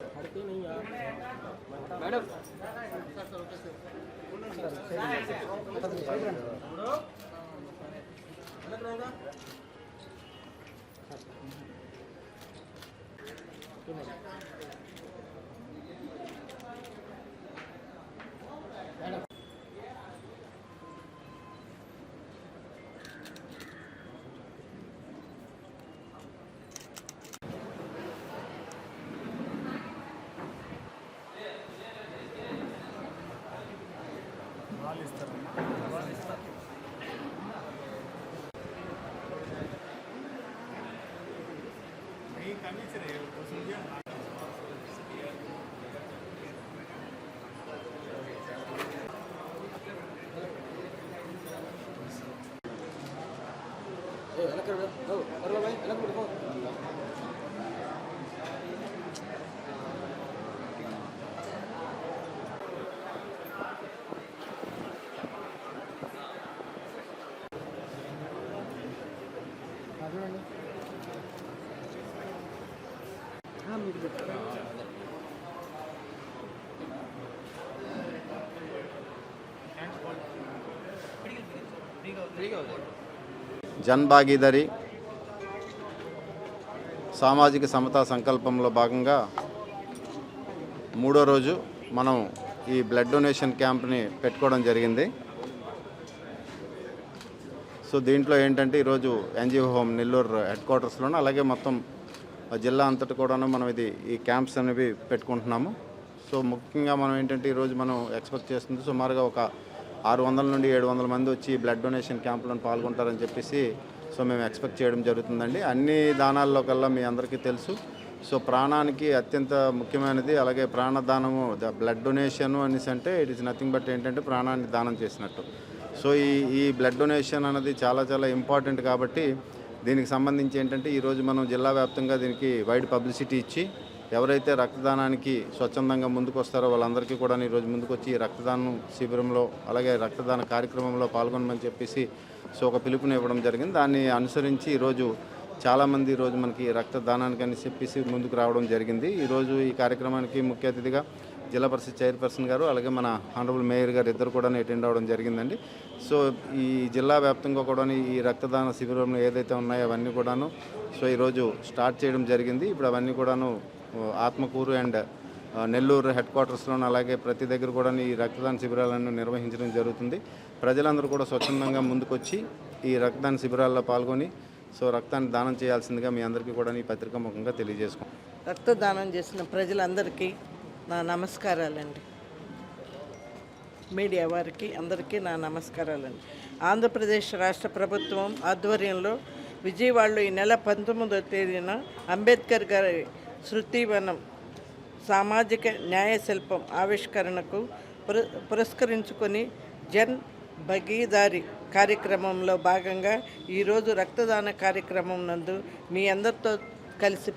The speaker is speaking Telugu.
हटते नहीं madam. naturales, terrenales. también se le జన్ భాగీదారి సామాజిక సమతా సంకల్పంలో భాగంగా మూడో రోజు మనం ఈ బ్లడ్ డొనేషన్ క్యాంప్ని పెట్టుకోవడం జరిగింది. సో దీంట్లో ఏంటంటే ఈరోజు ఎన్జిఓ హోమ్ నెల్లూరు హెడ్ క్వార్టర్స్లోనూ అలాగే మొత్తం జిల్లా అంతటి కూడాను మనం ఇది ఈ క్యాంప్స్ అనేవి పెట్టుకుంటున్నాము. సో ముఖ్యంగా మనం ఏంటంటే ఈరోజు మనం ఎక్స్పెక్ట్ చేస్తుంది సుమారుగా ఒక ఆరు వందల నుండి ఏడు వందల మంది వచ్చి బ్లడ్ డొనేషన్ క్యాంపులను పాల్గొంటారని చెప్పేసి సో మేము ఎక్స్పెక్ట్ చేయడం జరుగుతుందండి. అన్ని దానాల్లో కల్లా మీ అందరికీ తెలుసు. సో ప్రాణానికి అత్యంత ముఖ్యమైనది అలాగే ప్రాణదానము ద బ్లడ్ డొనేషన్ అనేసి అంటే ఇట్ ఇస్ నథింగ్ బట్ ఏంటంటే ప్రాణాన్ని దానం చేసినట్టు. సో ఈ ఈ బ్లడ్ డొనేషన్ అనేది చాలా చాలా ఇంపార్టెంట్ కాబట్టి దీనికి సంబంధించి ఏంటంటే ఈరోజు మనం జిల్లా వ్యాప్తంగా దీనికి వైడ్ పబ్లిసిటీ ఇచ్చి ఎవరైతే రక్తదానానికి స్వచ్ఛందంగా ముందుకు వస్తారో వాళ్ళందరికీ కూడా ఈరోజు ముందుకు వచ్చి రక్తదానం శిబిరంలో అలాగే రక్తదాన కార్యక్రమంలో పాల్గొనమని చెప్పేసి సో ఒక పిలుపుని ఇవ్వడం జరిగింది. దాన్ని అనుసరించి ఈరోజు చాలామంది ఈరోజు మనకి రక్తదానానికి అని చెప్పేసి ముందుకు రావడం జరిగింది. ఈరోజు ఈ కార్యక్రమానికి ముఖ్య అతిథిగా జిల్లా పరిషత్ చైర్పర్సన్ గారు అలాగే మన హానరబుల్ మేయర్ గారు ఇద్దరు కూడా అటెండ్ అవ్వడం జరిగిందండి. సో ఈ జిల్లా వ్యాప్తంగా కూడా ఈ రక్తదాన శిబిరంలో ఏదైతే ఉన్నాయో అవన్నీ కూడాను సో ఈరోజు స్టార్ట్ చేయడం జరిగింది. ఇప్పుడు అవన్నీ కూడాను ఆత్మకూరు అండ్ నెల్లూరు హెడ్ క్వార్టర్స్లోను అలాగే ప్రతి దగ్గర కూడా ఈ రక్తదాన శిబిరాలను నిర్వహించడం జరుగుతుంది. ప్రజలందరూ కూడా స్వచ్ఛందంగా ముందుకొచ్చి ఈ రక్తదాన శిబిరాల్లో పాల్గొని సో రక్తాన్ని దానం చేయాల్సిందిగా మీ అందరికీ కూడా ఈ పత్రికా ముఖంగా తెలియజేసుకుంటాం రక్తదానం చేసిన ప్రజలందరికీ నా నమస్కారాలండి. మీడియా వారికి అందరికీ నా నమస్కారాలండి. ఆంధ్రప్రదేశ్ రాష్ట్ర ప్రభుత్వం ఆధ్వర్యంలో విజయవాడలో ఈ నెల పంతొమ్మిదవ తేదీన అంబేద్కర్ గారి శృతివనం సామాజిక న్యాయ శిల్పం ఆవిష్కరణకు పుర పురస్కరించుకొని జన్ భగీదారి కార్యక్రమంలో భాగంగా ఈరోజు రక్తదాన కార్యక్రమం నందు మీ అందరితో కలిసి